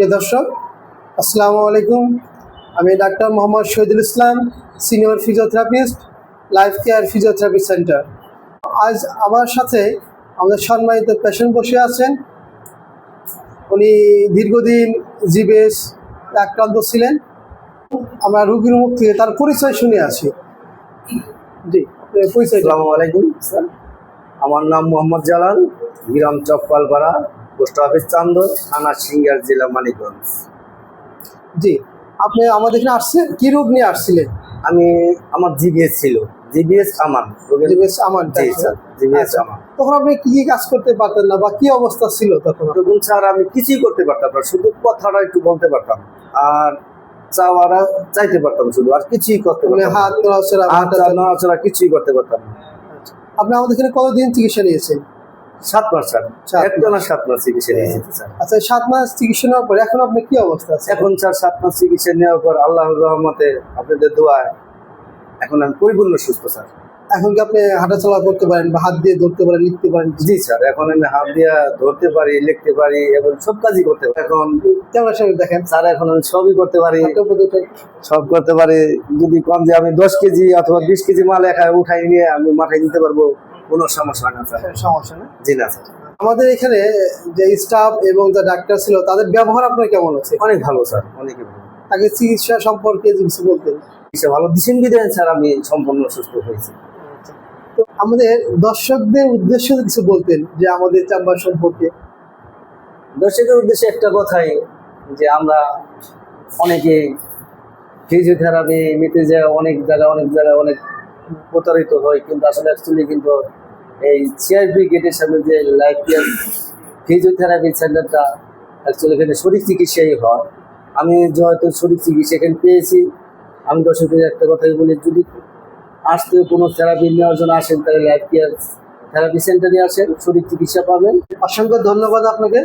প্রিয় দর্শক, আসসালামু আলাইকুম। আমি doctor Mohammad Shahidul Islam, senior physiotherapist, life care physiotherapy center. আজ আমার সাথে আমাদের সম্মানিত পেশেন্ট বসে আছেন। উনি দীর্ঘদিন জিবেস আক্রান্ত ছিলেন। আমরা রুগীর মুখ থেকে তার পরিচয় শুনে আছি জি পরিচয় আসসালামু আলাইকুম, স্যার। আমার নাম মোহাম্মদ জালাল, গ্রাম চকপালপাড়া। পোস্ট অফিস চান্দর থানা সিঙ্গার জেলা মানিকগঞ্জ। জি আপনি আমাদের এখানে আসছেন? কি রোগ নিয়ে আসছিলেন? আমি আমার জিবিএস ছিল। জিবিএস আমার জিবেস আমার জি স্যার জিবিএস আমার তখন আপনি কি কি কাজ করতে পারতেন না বা কি অবস্থা ছিল তখন? তখন স্যার আমি কিছুই করতে পারতাম না শুধু কথাটা একটু বলতে পারতাম। আর চাওয়াটা চাইতে পারতাম শুধু আর কিছুই করতে মানে পারতাম হাত নড়াচড়া হাত নড়াচড়া কিছুই করতে পারতাম না। আপনি আমাদের এখানে কতদিন চিকিৎসা নিয়েছেন? সাত মাস স্যার। সাত একটা না সাত মাস চিকিৎসা নিয়েছি স্যার আচ্ছা সাত মাস চিকিৎসা নেওয়ার পরে এখন আপনি কি অবস্থা আছে এখন স্যার সাত মাস চিকিৎসা নেওয়ার পর আল্লাহর রহমতে আপনাদের দোয়ায় এখন আমি পরিপূর্ণ সুস্থ স্যার। এখন কি আপনি হাঁটাচলা করতে পারেন বা হাত দিয়ে ধরতে পারেন লিখতে পারেন? জি স্যার এখন আমি হাত দিয়া ধরতে পারি লিখতে পারি এবং সব কাজই করতে পারি। এখন ক্যামেরার সামনে দেখেন। স্যার এখন আমি সবই করতে পারি। সব করতে পারি। যদি কম যে আমি দশ কেজি অথবা বিশ কেজি মাল একা উঠাই নিয়ে আমি মাথায় দিতে পারব। কোনো সমস্যা না স্যার। সমস্যা না? জি না স্যার। আমাদের এখানে যে স্টাফ এবং যে ডাক্তার ছিল তাদের ব্যবহার আপনার কেমন আছে অনেক ভালো স্যার অনেকই ভালো। তাকে চিকিৎসা সম্পর্কে কিছু বলতেন। চিকিৎসা ভালো। দিচ্ছেন বিধায় স্যার আমি সম্পূর্ণ সুস্থ হয়েছি। তো আমাদের দর্শকদের উদ্দেশ্যে কিছু বলতেন যে আমাদের চেম্বার সম্পর্কে। দর্শকের উদ্দেশ্যে একটা কথাই যে আমরা অনেকে ফিজিওথেরাপি নিতে যায় অনেক জায়গায় অনেক জায়গায় অনেক প্রতারিত হয় কিন্তু আসলে অ্যাকচুয়ালি কিন্তু এই সিআরপি গেটের সামনে যে লাইফ কেয়ার ফিজিওথেরাপি সেন্টারটা অ্যাকচুয়ালি এখানে শরীর চিকিৎসাই হয়। আমি যেহেতু শরীর চিকিৎসা এখানে পেয়েছি আমি দর্শকের একটা কথাই বলি যদি আসতে কোনো থেরাপি নেওয়ার জন্য আসেন তাহলে লাইফ কেয়ার থেরাপি সেন্টারে আসেন শরীর চিকিৎসা পাবেন। অসংখ্য ধন্যবাদ আপনাকে।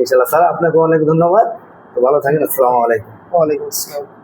ইনশাল্লাহ স্যার আপনাকে অনেক ধন্যবাদ। তো ভালো থাকেন আসসালামু আলাইকুম। ওয়ালাইকুম আসসালাম।